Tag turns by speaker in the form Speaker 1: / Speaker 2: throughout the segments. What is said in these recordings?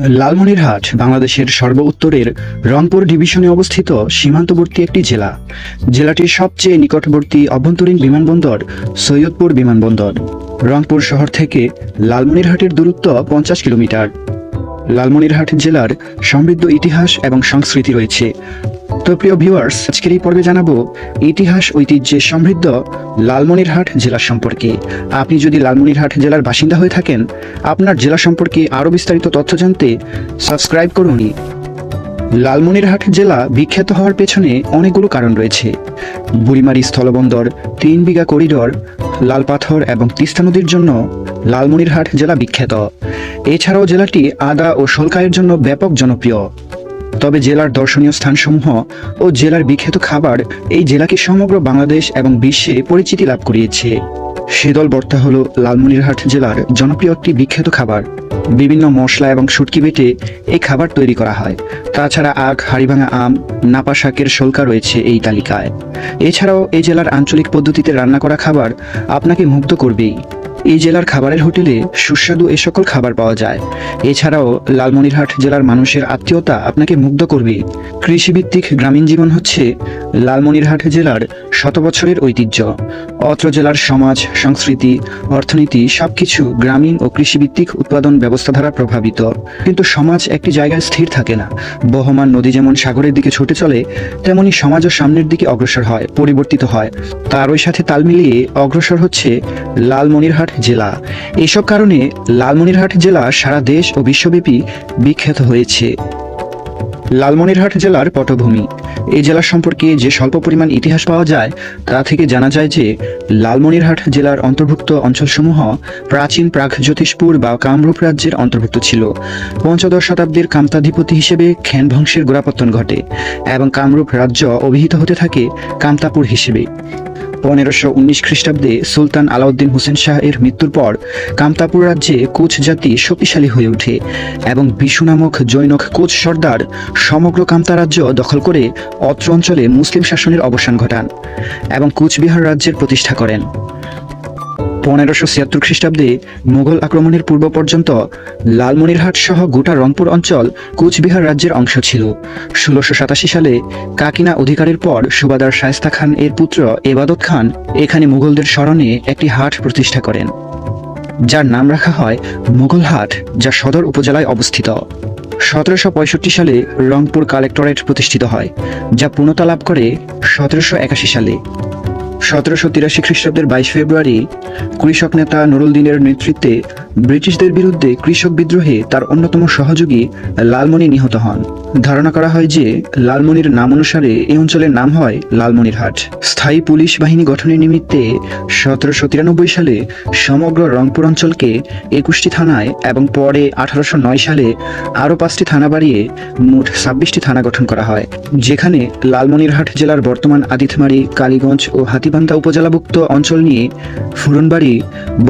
Speaker 1: লালমনিরহাট, বাংলাদেশের সর্ব উত্তরের রংপুর ডিভিশনে অবস্থিত সীমান্তবর্তী একটি জেলা। জেলাটির সবচেয়ে নিকটবর্তী অভ্যন্তরীণ বিমানবন্দর সৈয়দপুর বিমানবন্দর। রংপুর শহর থেকে লালমনিরহাটের দূরত্ব পঞ্চাশ কিলোমিটার। লালমনিরহাট জেলার সমৃদ্ধ ইতিহাস এবং সংস্কৃতি রয়েছে। তো প্রিয় ভিউয়ার্স আজকের এই পর্বে জানাব ইতিহাস, ঐতিহ্যে সমৃদ্ধ লালমনিরহাট জেলা সম্পর্কে। আপনি যদি লালমনিরহাট জেলার বাসিন্দা হয়ে থাকেন, আপনার জেলা সম্পর্কে আরও বিস্তারিত তথ্য জানতে সাবস্ক্রাইব করুনই লালমনিরহাট জেলা বিখ্যাত হওয়ার পেছনে অনেকগুলো কারণ রয়েছে। বুড়িমারি স্থলবন্দর, তিন বিঘা করিডর, লালপাথর এবং তিস্তা নদীর জন্য লালমনিরহাট জেলা বিখ্যাত। এছাড়াও জেলাটি আদা ও সলকায়ের জন্য ব্যাপক জনপ্রিয়। তবে জেলার দর্শনীয় স্থানসমূহ ও জেলার বিখ্যাত খাবার এই জেলাকে সমগ্র বাংলাদেশ এবং বিশ্বে পরিচিতি লাভ করিয়েছে। শীতল বর্তা হল লালমনিরহাট জেলার জনপ্রিয় একটি বিখ্যাত খাবার। বিভিন্ন মশলা এবং শুটকি বেটে এই খাবার তৈরি করা হয়। তাছাড়া আখ, হাড়িভাঙা আম, নাপা শাকের শোলকা রয়েছে এই তালিকায়। এছাড়াও এই জেলার আঞ্চলিক পদ্ধতিতে রান্না করা খাবার আপনাকে মুগ্ধ করবেই। এই জেলার খাবারের হোটেলে সুস্বাদু এ সকল খাবার পাওয়া যায়। এছাড়াও লালমনিরহাট জেলার মানুষের আত্মীয়তা আপনাকে মুগ্ধ করবে। কৃষিভিত্তিক গ্রামীণ জীবন হচ্ছে লালমনিরহাট জেলার শত বছরের ঐতিহ্য। অত্র জেলার সমাজ, সংস্কৃতি, অর্থনীতি সবকিছু গ্রামীণ ও কৃষিভিত্তিক উৎপাদন ব্যবস্থা দ্বারা প্রভাবিত। কিন্তু সমাজ একটি জায়গায় স্থির থাকে না। বহমান নদী যেমন সাগরের দিকে ছুটে চলে, তেমনি সমাজও সামনের দিকে অগ্রসর হয়, পরিবর্তিত হয়। তারই সাথে তাল মিলিয়ে অগ্রসর হচ্ছে লালমনিরহাট জেলা। এসব কারণে লালমনিরহাট জেলা সারা দেশ ও বিশ্বব্যাপী বিখ্যাত হয়েছে। লালমনিরহাট জেলার পটভূমি। এই জেলা সম্পর্কে যে স্বল্প পরিমাণ ইতিহাস পাওয়া যায়, তা থেকে জানা যায় যে লালমনিরহাট জেলার অন্তর্ভুক্ত অঞ্চলসমূহ প্রাচীন প্রাক জ্যোতিষপুর বা কামরূপ রাজ্যের অন্তর্ভুক্ত ছিল। পঞ্চদশ শতাব্দীর কামতাধিপতি হিসেবে খ্যান গোড়াপত্তন ঘটে এবং কামরূপ রাজ্য অভিহিত হতে থাকে কামতাপুর হিসেবে। পনেরোশো উনিশ খ্রিস্টাব্দে সুলতান আলাউদ্দিন হোসেন শাহ এর মৃত্যুর পর কামতাপুর রাজ্যে কোচ জাতি শক্তিশালী হয়ে ওঠে এবং বিশু নামক জৈনক কোচ সর্দার সমগ্র কামতা রাজ্য দখল করে অত্র অঞ্চলে মুসলিম শাসনের অবসান ঘটান এবং কুচবিহার রাজ্যের প্রতিষ্ঠা করেন। পনেরোশো ছিয়াত্তর খ্রিস্টাব্দে মুঘল আক্রমণের পূর্ব পর্যন্ত লালমনিরহাট সহ গোটা রংপুর অঞ্চল কুচবিহার রাজ্যের অংশ ছিল। ষোলোশো সাতাশি সালে কাকিনা অধিকারের পর সুবাদার শায়স্তা খান এর পুত্র এবাদত খান এখানে মুঘলদের স্মরণে একটি হাট প্রতিষ্ঠা করেন। যার নাম রাখা হয় মুঘল হাট, যা সদর উপজেলায় অবস্থিত। সতেরোশো পঁয়ষট্টি সালে রংপুর কালেক্টরেট প্রতিষ্ঠিত হয়, যা পূর্ণতা লাভ করে সতেরোশো একাশি সালে। সতেরোশো তিরাশি খ্রিস্টাব্দের বাইশ ফেব্রুয়ারি কৃষক নেতা নুরুল নুরুলদিনের নেতৃত্বে ব্রিটিশদের বিরুদ্ধে কৃষক বিদ্রোহে তার অন্যতম সহযোগী লালমণি নিহত হন। ধারণা করা হয় যে লালমনির নাম অনুসারে এই অঞ্চলের নাম হয় লালমনিরহাট স্থায়ী পুলিশ বাহিনী গঠনের নিমিত্তে সতেরোশো তিরানব্বই সালে সমগ্র রংপুর অঞ্চলকে একুশটি থানায় এবং পরে আঠারোশো নয় সালে আরও পাঁচটি থানা বাড়িয়ে মোট ছাব্বিশটি থানা গঠন করা হয়, যেখানে লালমনিরহাট জেলার বর্তমান আদিতমারি, কালীগঞ্জ ও হাতিবান্ধা উপজেলাভুক্ত অঞ্চল নিয়ে ফুরনবাড়ি,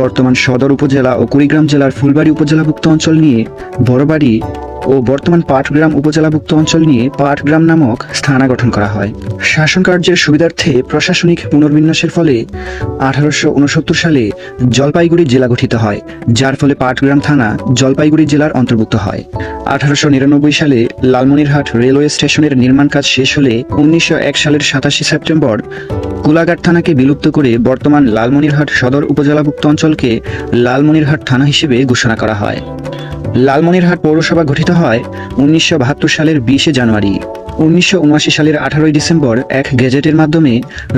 Speaker 1: বর্তমান সদর উপজেলা ও কুড়িগ্রাম জেলার ফুলবাড়ি উপজেলাভুক্ত অঞ্চল নিয়ে বড়বাড়ি ও বর্তমান পাটগ্রাম উপজেলাভুক্ত অঞ্চল নিয়ে পাটগ্রাম নামক স্থানা গঠন করা হয়। শাসন কার্যের সুবিধার্থে প্রশাসনিক পুনর্বিন্যাসের ফলে আঠারোশো উনসত্তর সালে জলপাইগুড়ি জেলা গঠিত হয়, যার ফলে পাটগ্রাম থানা জলপাইগুড়ি জেলার অন্তর্ভুক্ত হয়। আঠারোশো নিরানব্বই সালে লালমনিরহাট রেলওয়ে স্টেশনের নির্মাণ কাজ শেষ হলে উনিশশো এক সালের সাতাশে সেপ্টেম্বর কুলাঘাট থানাকে বিলুপ্ত করে বর্তমান লালমনিরহাট সদর উপজেলাভুক্ত অঞ্চলকে লালমনিরহাট থানা হিসেবে ঘোষণা করা হয়। লালমনিরহাট পৌরসভা গঠিত হয় উনিশশো বাহাত্তর সালের বিশে জানুয়ারি। উনিশশো উনআশি সালের আঠারোই ডিসেম্বর এক গেজেটের মাধ্যমে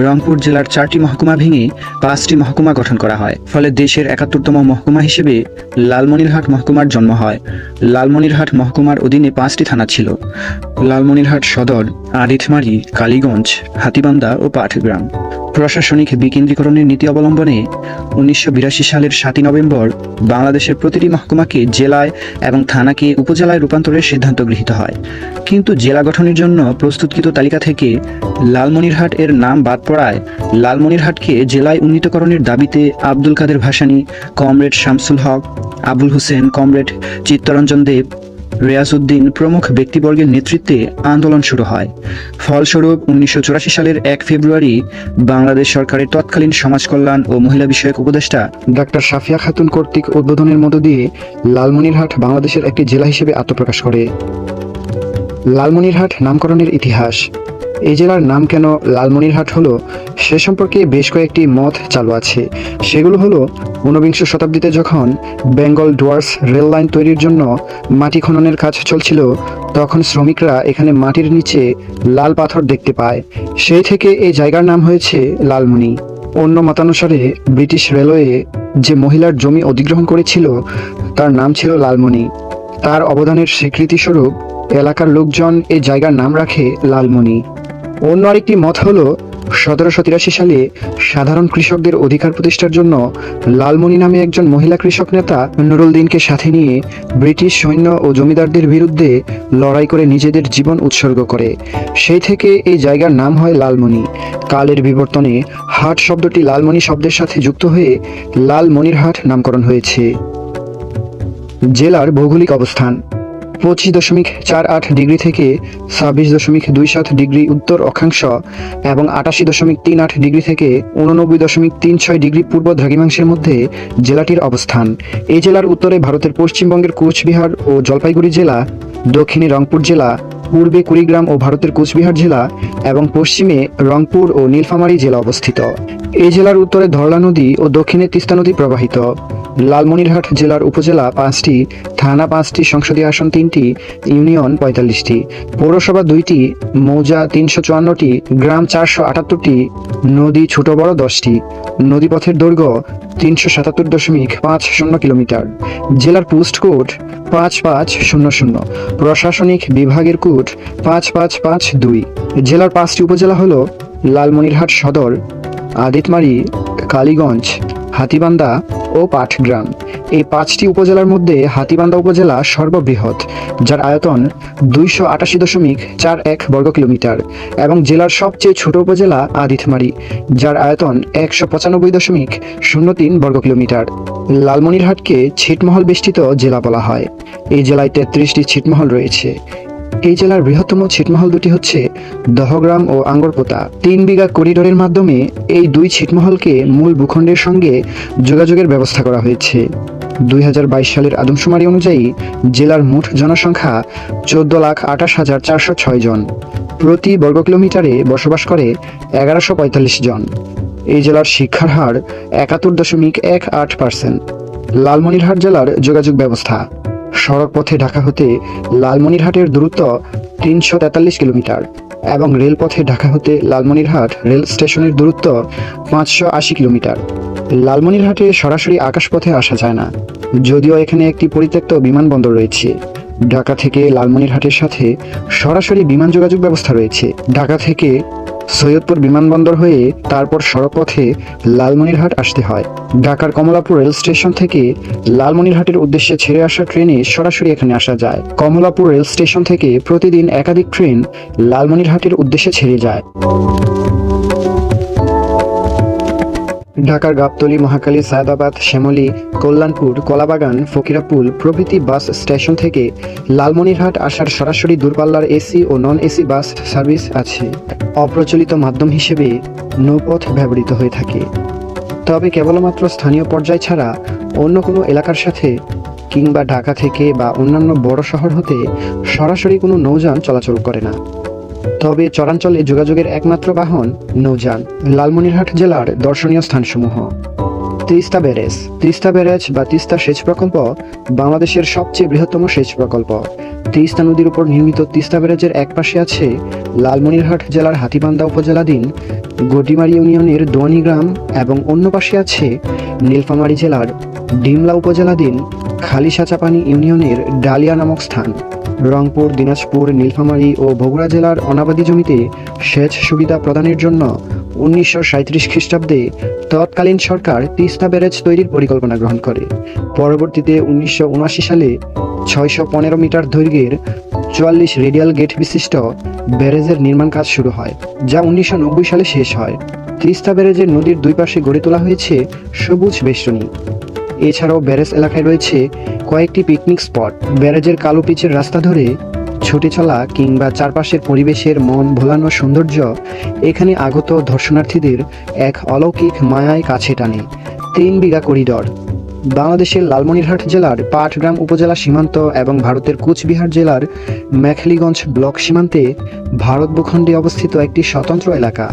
Speaker 1: রংপুর জেলার চারটি মহকুমা ভেঙে পাঁচটি মহকুমা গঠন করা হয়। ফলে দেশের একাত্তরতম মহকুমা হিসেবে লালমনিরহাট মহকুমার জন্ম হয়। লালমনিরহাট মহকুমার অধীনে পাঁচটি থানা ছিল। লালমনিরহাট সদর আদিতমারি কালীগঞ্জ, হাতিবান্ধা ও পাটগ্রাম প্রশাসনিক বিকেন্দ্রীকরণের নীতি অবলম্বনে উনিশশো বিরাশি সালের সাতই নভেম্বর বাংলাদেশের প্রতিটি মহকুমাকে জেলায় এবং থানাকে উপজেলায় রূপান্তরের সিদ্ধান্ত গৃহীত হয়। কিন্তু জেলা গঠনের জন্য প্রস্তুতকৃত তালিকা থেকে লালমনিরহাট এর নাম বাদ পড়ায় লালমনিরহাটকে জেলায় উন্নীতকরণের দাবিতে আব্দুল কাদের ভাসানী, কমরেড শামসুল হক, আবুল হোসেন, কমরেড চিত্তরঞ্জন দেব রিয়াজউদ্দিন প্রমুখ ব্যক্তিবর্গের নেতৃত্বে আন্দোলন শুরু হয়। ফলস্বরূপ উনিশশো চুরাশি সালের এক ফেব্রুয়ারি বাংলাদেশ সরকারের তৎকালীন সমাজ কল্যাণ ও মহিলা বিষয়ক উপদেষ্টা ডাক্তার সাফিয়া খাতুন কর্তৃক উদ্বোধনের মধ্য দিয়ে লালমনিরহাট বাংলাদেশের একটি জেলা হিসেবে আত্মপ্রকাশ করে। লালমনিরহাট নামকরণের ইতিহাস। এই জেলার নাম কেন লালমনিরহাট হলো, সে সম্পর্কে বেশ কয়েকটি মত চালু আছে। সেগুলো হলো, ঊনবিংশ শতাব্দীতে যখন বেঙ্গল ডুয়ার্স রেল লাইন তৈরির জন্য মাটি খননের কাজ চলছিল, তখন শ্রমিকরা এখানে মাটির নিচে লাল পাথর দেখতে পায়। সেই থেকে এই জায়গার নাম হয়েছে লালমনি। অন্য মতানুসারে, ব্রিটিশ রেলওয়ে যে মহিলার জমি অধিগ্রহণ করেছিল, তার নাম ছিল লালমণি তার অবদানের স্বীকৃতিস্বরূপ এলাকার লোকজন এই জায়গার নাম রাখে লালমণি অন্য আরেকটি মত হলো, সতেরোশো তিরাশি সালে সাধারণ কৃষকদের অধিকার প্রতিষ্ঠার জন্য লালমণি নামে একজন মহিলা কৃষক নেতা নুরুলদিনকে সাথে নিয়ে ব্রিটিশ সৈন্য ও জমিদারদের বিরুদ্ধে লড়াই করে নিজেদের জীবন উৎসর্গ করে। সেই থেকে এই জায়গার নাম হয় লালমণি কালের বিবর্তনে হাট শব্দটি লালমণি শব্দের সাথে যুক্ত হয়ে লালমনিরহাট নামকরণ হয়েছে। জেলার ভৌগোলিক অবস্থান। পঁচিশ দশমিক চার আট ডিগ্রি থেকে ছাব্বিশ দশমিক দুই সাত ডিগ্রি উত্তর অক্ষাংশ এবং আটাশি দশমিক তিন আট ডিগ্রি থেকে উননব্বই দশমিক তিন ছয় ডিগ্রি পূর্ব দ্রাঘিমাংশের মধ্যে জেলাটির অবস্থান। এই জেলার উত্তরে ভারতের পশ্চিমবঙ্গের কোচবিহার ও জলপাইগুড়ি জেলা, দক্ষিণে রংপুর জেলা, পূর্বে কুড়িগ্রাম ও ভারতের কোচবিহার জেলা এবং পশ্চিমে রংপুর ও নীলফামারী জেলা অবস্থিত। এই জেলার উত্তরে ধরলা নদী ও দক্ষিণে তিস্তা নদী প্রবাহিত। লালমনিরহাট জেলার উপজেলা পাঁচটি, থানা পাঁচটি, সংসদীয় আসন তিনটি, ইউনিয়ন পঁয়তাল্লিশটি। পৌরসভা দুইটি, মৌজা তিনশো চুয়ান্নটি, গ্রাম চারশো আটাত্তরটি, নদী ছোট বড় দশটি। নদীপথের দৈর্ঘ্য তিনশো সাতাত্তর দশমিক পাঁচ শূন্য কিলোমিটার। জেলার পোস্ট কোড পাঁচ পাঁচ শূন্য শূন্য। প্রশাসনিক বিভাগের কোড পাঁচ পাঁচ পাঁচ দুই। জেলার পাঁচটি উপজেলা হল লালমনিরহাট সদর, আদিতমারি, কালীগঞ্জ হাতিবান্দা ও পাটগ্রাম এই পাঁচটি উপজেলার মধ্যে হাতিবান্দা উপজেলা সর্ববৃহৎ, যার আয়তন দুইশো আটাশি দশমিক চার এক বর্গ কিলোমিটার এবং জেলার সবচেয়ে ছোট উপজেলা আদিতমারি, যার আয়তন একশো পঁচানব্বই দশমিক শূন্য তিন বর্গ কিলোমিটার। লালমনিরহাটকে ছিটমহল বেষ্টিত জেলা বলা হয়। এই জেলায় তেত্রিশটি ছিটমহল রয়েছে। এই জেলার বৃহত্তম ছিটমহল দুটি হচ্ছে দহগ্রাম ও আঙ্গরপোতা। তিন বিঘা করিডোরের মাধ্যমে এই দুই ছিটমহলকে মূল ভূখণ্ডের সঙ্গে যোগাযোগের ব্যবস্থা করা হয়েছে। দুই হাজার বাইশ সালের আদমশুমারি অনুযায়ী জেলার মোট জনসংখ্যা চোদ্দ লাখ আঠাশ হাজার চারশো ছয় জন। প্রতি বর্গ কিলোমিটারে বসবাস করে এগারোশো পঁয়তাল্লিশ জন। এই জেলার শিক্ষার হার একাত্তর দশমিক এক আট পার্সেন্ট। লালমনিরহাট জেলার যোগাযোগ ব্যবস্থা। সড়ক পথে ঢাকা হতে লালমনিরহাটের দূরত্ব তিনশো তেতাল্লিশ কিলোমিটার এবং রেলপথে ঢাকা হতে লালমনিরহাট রেল স্টেশনের দূরত্ব পাঁচশো আশি কিলোমিটার। লালমনিরহাটে সরাসরি আকাশপথে আসা যায় না, যদিও এখানে একটি পরিত্যক্ত বিমানবন্দর রয়েছে। ঢাকা থেকে লালমনিরহাটের সাথে সরাসরি বিমান যোগাযোগ ব্যবস্থা রয়েছে। ঢাকা থেকে সৈয়দপুর বিমানবন্দর হয়ে তারপর সড়কপথে লালমনিরহাট আসতে হয়। ঢাকার কমলাপুর রেল স্টেশন থেকে লালমনিরহাটের উদ্দেশ্যে ছেড়ে আসা ট্রেনে সরাসরি এখানে আসা যায়। কমলাপুর রেল স্টেশন থেকে প্রতিদিন একাধিক ট্রেন লালমনিরহাটের উদ্দেশ্যে ছেড়ে যায়। ঢাকার গাবতলী মহাকালী সায়দাবাদ, শ্যামলী, কল্যাণপুর, কলাবাগান, ফকিরাপুল প্রভৃতি বাস স্টেশন থেকে লালমনিরহাট আসার সরাসরি দূরপাল্লার এসি ও নন এসি বাস সার্ভিস আছে। অপ্রচলিত মাধ্যম হিসেবে নৌপথ ব্যবহৃত হয়ে থাকে। তবে কেবলমাত্র স্থানীয় পর্যায় ছাড়া অন্য কোনো এলাকার সাথে কিংবা ঢাকা থেকে বা অন্যান্য বড় শহর হতে সরাসরি কোনো নৌযান চলাচল করে না। তবে চরাঞ্চলে যোগাযোগের একমাত্র বাহন নৌযান, লালমনিরহাট জেলার দর্শনীয় স্থানসমূহ। তিস্তা ব্যারেজ তিস্তা ব্যারেজ বা তিস্তা সেচ প্রকল্প বাংলাদেশের সবচেয়ে বৃহত্তম সেচ প্রকল্প। তিস্তা নদীর উপর নির্মিত তিস্তা ব্যারেজের এক পাশে আছে লালমনিরহাট জেলার হাতিবান্দা উপজেলাধীন গডিমারি ইউনিয়নের দোয়ানি গ্রাম এবং অন্য পাশে আছে নীলফামারী জেলার ডিমলা উপজেলাধীন খালিসাচাপানি ইউনিয়নের ডালিয়া নামক স্থান। রংপুর, দিনাজপুর, নীলফামারী ও বগুড়া জেলার অনাবাদী জমিতে সেচ সুবিধা প্রদানের জন্য উনিশশো সাঁত্রিশ খ্রিস্টাব্দে তৎকালীন সরকার তিস্তা ব্যারেজ তৈরির পরিকল্পনা গ্রহণ করে। পরবর্তীতে উনিশশো উনআশি সালে ছয়শো পনেরো মিটার দৈর্ঘ্যের চুয়াল্লিশ রেডিয়াল গেট বিশিষ্ট ব্যারেজের নির্মাণ কাজ শুরু হয়, যা উনিশশো নব্বই সালে শেষ হয়। তিস্তা ব্যারেজের নদীর দুই পাশে গড়ে তোলা হয়েছে সবুজ বেষ্টনী। এছাড়াও ব্যারেজ এলাকায় রয়েছে কয়েকটি পিকনিক স্পট। ব্যারেজের কালো পিচের রাস্তা ধরে ছুটে চলা কিংবা চারপাশের পরিবেশের মন ভোলানো সৌন্দর্য এখানে আগত দর্শনার্থীদের এক অলৌকিক মায়ায় কাছে টানে। তিন বিঘা করিডর। বাংলাদেশের লালমনিরহাট জেলার পাটগ্রাম উপজেলা সীমান্ত এবং ভারতের কুচবিহার জেলার মেখলিগঞ্জ ব্লক সীমান্তে ভারত ভূখণ্ডে অবস্থিত একটি স্বতন্ত্র এলাকা।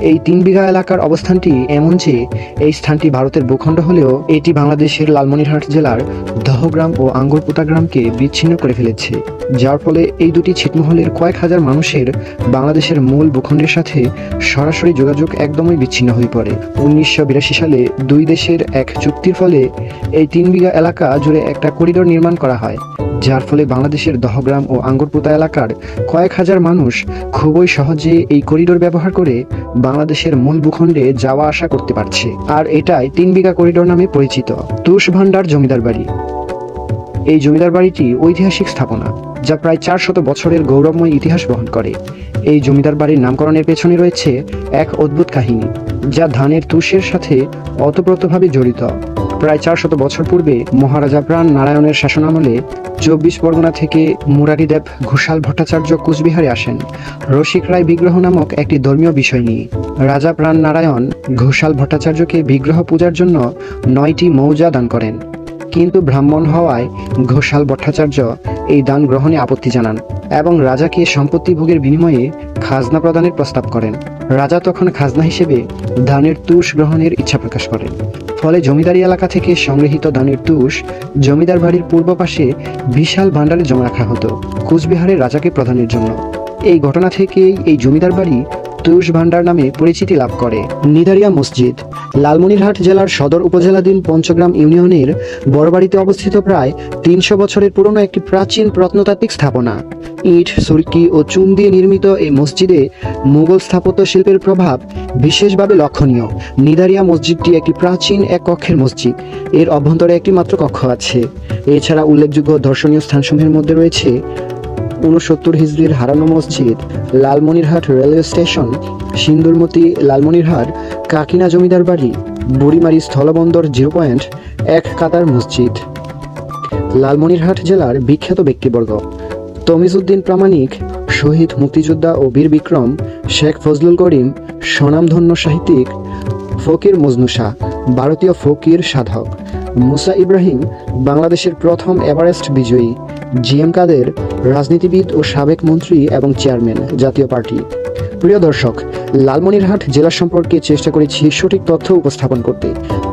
Speaker 1: এই তিন বিঘা এলাকার অবস্থানটি এমন যে এই স্থানটি ভারতের ভূখণ্ড হলেও এটি বাংলাদেশের লালমনিরহাট জেলার দহগ্রাম ও আঙ্গুরপুতা গ্রামকে বিচ্ছিন্ন করে ফেলেছে। যার ফলে এই দুটি ছিটমহলের কয়েক হাজার মানুষের বাংলাদেশের মূল ভূখণ্ডের সাথে সরাসরি যোগাযোগ একদমই বিচ্ছিন্ন হয়ে পড়ে। উনিশশো বিরাশি সালে দুই দেশের এক চুক্তির ফলে এই তিন বিঘা এলাকা জুড়ে একটা করিডোর নির্মাণ করা হয়। যার ফলে বাংলাদেশের দহগ্রাম ও আঙ্গুরপোতা এলাকার কয়েক হাজার মানুষ খুবই সহজে এই করিডোর ব্যবহার করে বাংলাদেশের মূল ভূখণ্ডে যাওয়া আসা করতে পারছে। আর এটাই তিন বিঘা করিডোর নামে পরিচিত। তুষ ভান্ডার জমিদার বাড়ি। এই জমিদার বাড়িটি ঐতিহাসিক স্থাপনা। যা প্রায় চার শত বছরের গৌরবময় ইতিহাস বহন করে। এই জমিদার বাড়ির নামকরণের পেছনে রয়েছে এক অদ্ভুত কাহিনী, যা ধানের তুষের সাথে অতপ্রতভাবে জড়িত। প্রায় চার শত বছর পূর্বে মহারাজা প্রাণ নারায়ণের শাসনামলে চব্বিশ পরগনা থেকে মুরারিদেব ঘোষাল ভট্টাচার্য কুচবিহারে আসেন। রসিক রায় বিগ্রহ নামক একটি ধর্মীয় বিষয় নিয়ে। রাজা প্রাণ নারায়ণ ঘোষাল ভট্টাচার্যকে বিগ্রহ পূজার জন্য নয়টি মৌজা দান করেন। কিন্তু ব্রাহ্মণ হওয়ায় ঘোষাল ভট্টাচার্য এই দান গ্রহণে আপত্তি জানান এবং রাজাকে সম্পত্তি ভোগের বিনিময়ে খাজনা প্রদানের প্রস্তাব করেন। রাজা তখন খাজনা হিসেবে দানের তুষ গ্রহণের ইচ্ছা প্রকাশ করেন। ফলে জমিদারি এলাকা থেকে সংগৃহীত দানের তুষ জমিদার বাড়ির পূর্ব পাশে বিশাল ভাণ্ডারে জমা রাখা হতো। কুচবিহারের রাজাকে প্রদানের জন্য। এই ঘটনা থেকেই এই জমিদার বাড়ি তুষ ভান্ডার নামে পরিচিতি লাভ করে নিদারিয়া মসজিদ। লালমনিরহাট জেলার সদর উপজেলাধীন পঞ্চগ্রাম ইউনিয়নের বড়বাড়িতে অবস্থিত প্রায় তিনশো বছরের পুরনো একটি প্রাচীন প্রত্নতাত্ত্বিক স্থাপনা। ইট, সুরকি ও চুন দিয়ে নির্মিত এই মসজিদে মুঘল স্থাপত্য শিল্পের প্রভাব বিশেষভাবে লক্ষণীয়। নিদারিয়া মসজিদটি একটি প্রাচীন এক কক্ষের মসজিদ। এর অভ্যন্তরে একটি মাত্র কক্ষ আছে। এছাড়া উল্লেখযোগ্য দর্শনীয় স্থানসমূহের মধ্যে রয়েছে ঊনসত্তর হিজড়ির হারানো মসজিদ, লালমনিরহাট রেলওয়ে স্টেশন, সিন্দুরমতি, লালমনিরহাট, কাকিনা জমিদার বাড়ি, বুড়িমারি স্থলবন্দর জিরো পয়েন্ট এক কাতার মসজিদ। লালমনিরহাট জেলার বিখ্যাত ব্যক্তিবর্গ। তমিজউদ্দিন প্রামাণিক, শহীদ মুক্তিযোদ্ধা ও বীর বিক্রম, শেখ ফজলুল করিম, স্বনামধন্য সাহিত্যিক, ফকির মজনুসা ভারতীয় ফকির সাধক। মুসা ইব্রাহিম, বাংলাদেশের প্রথম এভারেস্ট বিজয়ী। জি এম কাদের, রাজনীতিবিদ ও সাবেক মন্ত্রী এবং চেয়ারম্যান, জাতীয় পার্টি। প্রিয় দর্শক, লালমনিরহাট জেলা সম্পর্কে চেষ্টা করেছি সঠিক তথ্য উপস্থাপন করতে।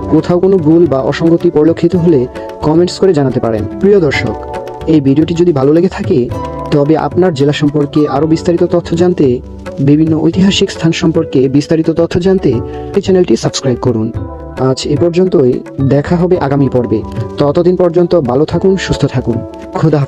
Speaker 1: কোথাও কোনো ভুল বা অসঙ্গতি পরিলক্ষিত হলে কমেন্টস করে জানাতে পারেন। প্রিয় দর্শক, এই ভিডিওটি যদি ভালো লেগে থাকে, তবে আপনার জেলা সম্পর্কে আরও বিস্তারিত তথ্য জানতে, বিভিন্ন ঐতিহাসিক স্থান সম্পর্কে বিস্তারিত তথ্য জানতে, এই চ্যানেলটি সাবস্ক্রাইব করুন। আজ এ পর্যন্তই, দেখা হবে আগামী পর্বে। ততদিন পর্যন্ত ভালো থাকুন, সুস্থ থাকুন। খুদা